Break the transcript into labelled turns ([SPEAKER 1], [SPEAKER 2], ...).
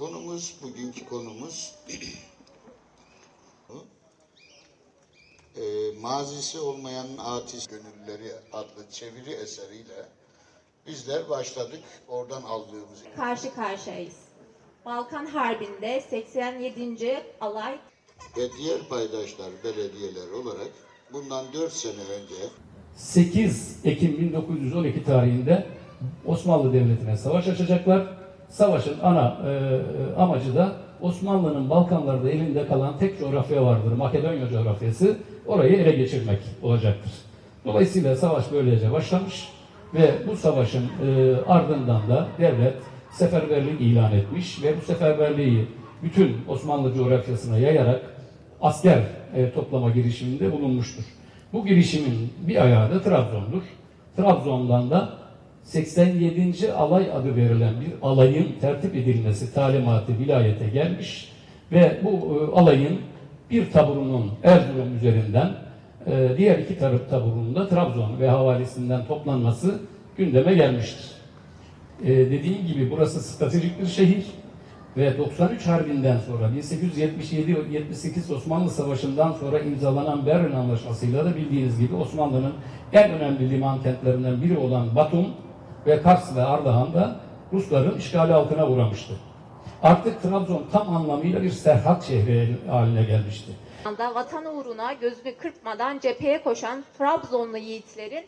[SPEAKER 1] konumuz, bugünkü konumuz e, mazisi olmayan atis gönülleri adlı çeviri eseriyle bizler başladık oradan aldığımız.
[SPEAKER 2] karşı karşıyayız. Balkan Harbi'nde 87. Alay
[SPEAKER 1] Ve diğer paydaşlar, belediyeler olarak bundan 4 sene önce
[SPEAKER 3] 8 Ekim 1912 tarihinde Osmanlı Devleti'ne savaş açacaklar. Savaşın ana e, amacı da Osmanlı'nın Balkanlarda elinde kalan tek coğrafya vardır. Makedonya coğrafyası. Orayı ele geçirmek olacaktır. Dolayısıyla savaş böylece başlamış ve bu savaşın e, ardından da devlet seferberlik ilan etmiş ve bu seferberliği bütün Osmanlı coğrafyasına yayarak asker e, toplama girişiminde bulunmuştur. Bu girişimin bir ayağı da Trabzon'dur. Trabzon'dan da 87. alay adı verilen bir alayın tertip edilmesi talimatı vilayete gelmiş ve bu e, alayın bir taburunun Erzurum üzerinden e, diğer iki taraf taburunun da Trabzon ve havalisinden toplanması gündeme gelmiştir. E, dediğim gibi burası stratejik bir şehir ve 93 Harbi'nden sonra 1877-78 Osmanlı Savaşı'ndan sonra imzalanan Berlin Anlaşması'yla da bildiğiniz gibi Osmanlı'nın en önemli liman kentlerinden biri olan Batum ve Kars ve Ardahan da Rusların işgali altına uğramıştı. Artık Trabzon tam anlamıyla bir serhat şehri haline gelmişti.
[SPEAKER 2] vatan uğruna gözünü kırpmadan cepheye koşan Trabzonlu yiğitlerin